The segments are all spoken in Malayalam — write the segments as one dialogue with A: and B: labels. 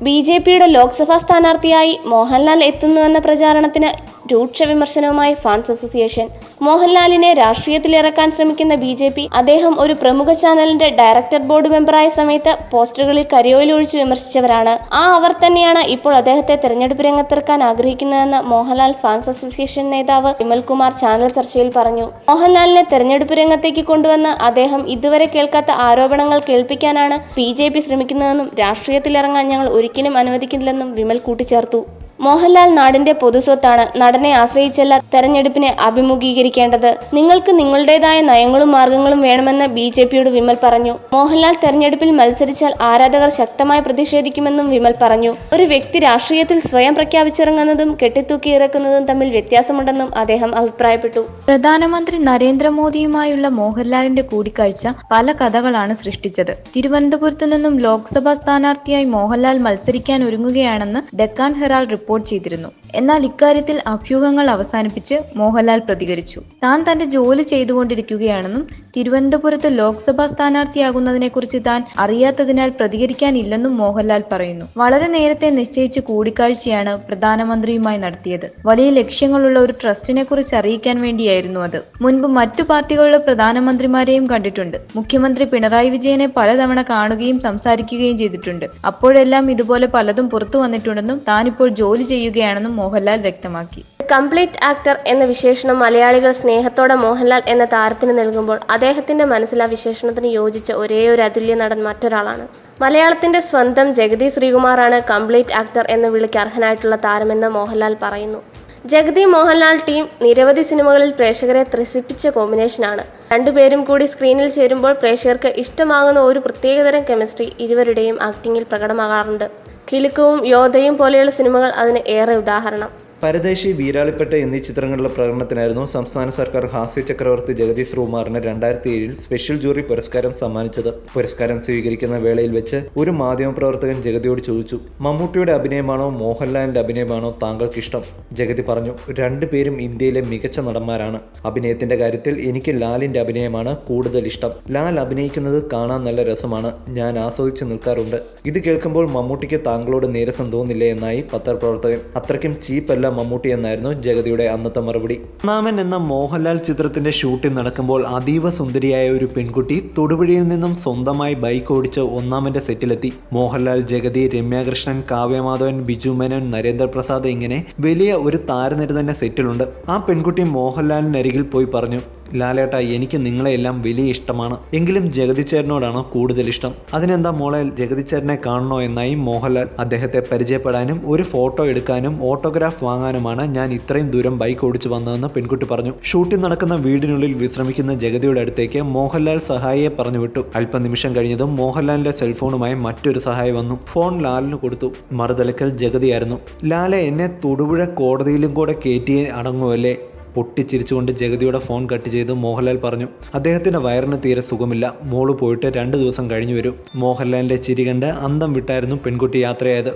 A: ബി ജെ പിയുടെ ലോക്സഭാ സ്ഥാനാർത്ഥിയായി മോഹൻലാൽ എത്തുന്നുവെന്ന പ്രചാരണത്തിന് രൂക്ഷ വിമർശനവുമായി ഫാൻസ് അസോസിയേഷൻ. മോഹൻലാലിനെ രാഷ്ട്രീയത്തിലിറക്കാൻ ശ്രമിക്കുന്ന ബി ജെ പി അദ്ദേഹം ഒരു പ്രമുഖ ചാനലിന്റെ ഡയറക്ടർ ബോർഡ് മെമ്പറായ സമയത്ത് പോസ്റ്ററുകളിൽ കരിയോയിലൊഴിച്ച് വിമർശിച്ചവരാണ്. ആ അവർ തന്നെയാണ് ഇപ്പോൾ അദ്ദേഹത്തെ തെരഞ്ഞെടുപ്പ് രംഗത്തിറക്കാൻ ആഗ്രഹിക്കുന്നതെന്ന് മോഹൻലാൽ ഫാൻസ് അസോസിയേഷൻ നേതാവ് വിമൽകുമാർ ചാനൽ ചർച്ചയിൽ പറഞ്ഞു. മോഹൻലാലിനെ തെരഞ്ഞെടുപ്പ് രംഗത്തേക്ക് കൊണ്ടുവന്ന് അദ്ദേഹം ഇതുവരെ കേൾക്കാത്ത ആരോപണങ്ങൾ കേൾപ്പിക്കാനാണ് ബി ജെ പി ശ്രമിക്കുന്നതെന്നും രാഷ്ട്രീയത്തിലിറങ്ങാൻ ഞങ്ങൾ ഒരിക്കലും അനുവദിക്കില്ലെന്നും വിമൽ കൂട്ടിച്ചേർത്തു. മോഹൻലാൽ നാടിന്റെ പൊതുസ്വത്താണ്. നടനെ ആശ്രയിച്ചല്ല തെരഞ്ഞെടുപ്പിനെ അഭിമുഖീകരിക്കേണ്ടത്. നിങ്ങൾക്ക് നിങ്ങളുടേതായ നയങ്ങളും മാർഗങ്ങളും വേണമെന്ന് ബി ജെ പിയോട് വിമൽ പറഞ്ഞു. മോഹൻലാൽ തെരഞ്ഞെടുപ്പിൽ മത്സരിച്ചാൽ ആരാധകർ ശക്തമായി പ്രതിഷേധിക്കുമെന്നും വിമൽ പറഞ്ഞു. ഒരു വ്യക്തി രാഷ്ട്രീയത്തിൽ സ്വയം പ്രഖ്യാപിച്ചിറങ്ങുന്നതും കെട്ടിത്തൂക്കി ഇറക്കുന്നതും തമ്മിൽ വ്യത്യാസമുണ്ടെന്നും അദ്ദേഹം അഭിപ്രായപ്പെട്ടു.
B: പ്രധാനമന്ത്രി നരേന്ദ്രമോദിയുമായുള്ള മോഹൻലാലിന്റെ കൂടിക്കാഴ്ച പല കഥകളാണ് സൃഷ്ടിച്ചത്. തിരുവനന്തപുരത്ത് നിന്നും ലോക്സഭാ സ്ഥാനാർത്ഥിയായി മോഹൻലാൽ മത്സരിക്കാൻ ഒരുങ്ങുകയാണെന്ന് ഡെക്കാൻ ഹെറാൾഡ് റിപ്പോർട്ട് ചെയ്തിരുന്നു. എന്നാൽ ഇക്കാര്യത്തിൽ അഭ്യൂഹങ്ങൾ അവസാനിപ്പിച്ച് മോഹൻലാൽ പ്രതികരിച്ചു. താൻ തന്റെ ജോലി ചെയ്തുകൊണ്ടിരിക്കുകയാണെന്നും തിരുവനന്തപുരത്ത് ലോക്സഭാ സ്ഥാനാർത്ഥിയാകുന്നതിനെക്കുറിച്ച് താൻ അറിയാത്തതിനാൽ പ്രതികരിക്കാനില്ലെന്നും മോഹൻലാൽ പറയുന്നു. വളരെ നേരത്തെ നിശ്ചയിച്ച കൂടിക്കാഴ്ചയാണ് പ്രധാനമന്ത്രിയുമായി നടത്തിയത്. വലിയ ലക്ഷ്യങ്ങളുള്ള ഒരു ട്രസ്റ്റിനെ കുറിച്ച് അറിയിക്കാൻ വേണ്ടിയായിരുന്നു അത്. മുൻപ് മറ്റു പാർട്ടികളുടെ പ്രധാനമന്ത്രിമാരെയും കണ്ടിട്ടുണ്ട്. മുഖ്യമന്ത്രി പിണറായി വിജയനെ പലതവണ കാണുകയും സംസാരിക്കുകയും ചെയ്തിട്ടുണ്ട്. അപ്പോഴെല്ലാം ഇതുപോലെ പലതും പുറത്തു വന്നിട്ടുണ്ടെന്നും താനിപ്പോൾ ജോലി ചെയ്യുകയാണെന്നും മോഹൻലാൽ വ്യക്തമാക്കി.
A: കംപ്ലീറ്റ് ആക്ടർ എന്ന വിശേഷണം മലയാളികൾ സ്നേഹത്തോടെ മോഹൻലാൽ എന്ന താരത്തിന് നൽകുമ്പോൾ അദ്ദേഹത്തിന്റെ മനസ്സിൽ ആ വിശേഷണത്തിന് യോജിച്ച ഒരേ ഒരു അതുല്യ നടൻ മറ്റൊരാളാണ്. മലയാളത്തിന്റെ സ്വന്തം ജഗതി ശ്രീകുമാറാണ് കംപ്ലീറ്റ് ആക്ടർ എന്ന വിളിക്ക് അർഹനായിട്ടുള്ള താരമെന്ന് മോഹൻലാൽ പറയുന്നു. ജഗതി മോഹൻലാൽ ടീം നിരവധി സിനിമകളിൽ പ്രേക്ഷകരെ ത്രസിപ്പിച്ച കോമ്പിനേഷനാണ്. രണ്ടുപേരും കൂടി സ്ക്രീനിൽ ചേരുമ്പോൾ പ്രേക്ഷകർക്ക് ഇഷ്ടമാകുന്ന ഒരു പ്രത്യേകതരം കെമിസ്ട്രി ഇരുവരുടെയും ആക്ടിങ്ങിൽ പ്രകടമാകാറുണ്ട്. കിലുക്കവും യോധയും പോലെയുള്ള സിനിമകൾ അതിന് ഏറെ ഉദാഹരണം.
C: പരദേശി വീരാളിപ്പെട്ട എന്നീ ചിത്രങ്ങളുടെ പ്രകടനത്തിനായിരുന്നു സംസ്ഥാന സർക്കാർ ഹാസ്യ ചക്രവർത്തി ജഗദീഷ് ശ്രീകുമാറിന് രണ്ടായിരത്തി ഏഴിൽ സ്പെഷ്യൽ ജൂറി പുരസ്കാരം സമ്മാനിച്ചത്. പുരസ്കാരം സ്വീകരിക്കുന്ന വേളയിൽ വെച്ച് ഒരു മാധ്യമപ്രവർത്തകൻ ജഗതിയോട് ചോദിച്ചു മമ്മൂട്ടിയുടെ അഭിനയമാണോ മോഹൻലാലിന്റെ അഭിനയമാണോ താങ്കൾക്ക് ഇഷ്ടം ജഗതി പറഞ്ഞു രണ്ടുപേരും ഇന്ത്യയിലെ മികച്ച നടന്മാരാണ്. അഭിനയത്തിന്റെ കാര്യത്തിൽ എനിക്ക് ലാലിന്റെ അഭിനയമാണ് കൂടുതൽ ഇഷ്ടം. ലാൽ അഭിനയിക്കുന്നത് കാണാൻ നല്ല രസമാണ്. ഞാൻ ആസ്വദിച്ച് നിൽക്കാറുണ്ട്. ഇത് കേൾക്കുമ്പോൾ മമ്മൂട്ടിക്ക് താങ്കളോട് നീരസം തോന്നില്ലേ? എന്നായി പത്രപ്രവർത്തകൻ. അത്രയ്ക്കും ചീപ്പല്ല മമ്മൂട്ടി എന്നായിരുന്നു ജഗതിയുടെ അന്നത്തെ മറുപടി. ഒന്നാമൻ എന്ന മോഹൻലാൽ ചിത്രത്തിന്റെ ഷൂട്ടിംഗ് നടക്കുമ്പോൾ അതീവ സുന്ദരിയായ ഒരു പെൺകുട്ടി തൊടുപുഴയിൽ നിന്നും സ്വന്തമായി ബൈക്ക് ഓടിച്ച് ഒന്നാമന്റെ സെറ്റിലെത്തി. മോഹൻലാൽ ജഗതി രമ്യാകൃഷ്ണൻ കാവ്യമാധവൻ ബിജു മേനോൻ നരേന്ദ്രപ്രസാദ് ഇങ്ങനെ വലിയ ഒരു താരനിര തന്നെ സെറ്റിലുണ്ട്. ആ പെൺകുട്ടി മോഹൻലാലിനരികിൽ പോയി പറഞ്ഞു ലാലേട്ട എനിക്ക് നിങ്ങളെയെല്ലാം വലിയ ഇഷ്ടമാണ്. എങ്കിലും ജഗതി ചേട്ടനോടാണ് കൂടുതൽ ഇഷ്ടം. അതിനെന്താ മോളെ ജഗതി ചേട്ടനെ കാണണോ? എന്നായി മോഹൻലാൽ അദ്ദേഹത്തെ പരിചയപ്പെടാനും ഒരു ഫോട്ടോ എടുക്കാനും ഓട്ടോഗ്രാഫ് വാങ്ങാനുമാണ്. ഞാൻ ഇത്രയും ദൂരം ബൈക്ക് ഓടിച്ചു വന്നതെന്ന് പെൺകുട്ടി പറഞ്ഞു. ഷൂട്ടിംഗ് നടക്കുന്ന വീടിനുള്ളിൽ വിശ്രമിക്കുന്ന ജഗതിയുടെ അടുത്തേക്ക് മോഹൻലാൽ സഹായിയെ പറഞ്ഞു വിട്ടു. അല്പനിമിഷം കഴിഞ്ഞതും മോഹൻലാലിന്റെ സെൽഫോണുമായി മറ്റൊരു സഹായി വന്നു. ഫോൺ ലാലിന് കൊടുത്തു. മറുതലക്കൽ ജഗതിയായിരുന്നു. ലാലെ എന്നെ തൊടുപുഴ കോടതിയിലും കൂടെ കയറ്റി അടങ്ങുമല്ലേ പൊട്ടിച്ചിരിച്ചുകൊണ്ട് ജഗതിയുടെ ഫോൺ കട്ട് ചെയ്ത് മോഹൻലാൽ പറഞ്ഞു. അദ്ദേഹത്തിന്റെ വയറിന് തീരെ സുഖമില്ല. മോൾ പോയിട്ട് രണ്ട് ദിവസം കഴിഞ്ഞു വരും. മോഹൻലാലിന്റെ ചിരി കണ്ട് അന്തം വിട്ടായിരുന്നു പെൺകുട്ടി യാത്രയായത്.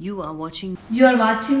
D: You are watching
E: You are watching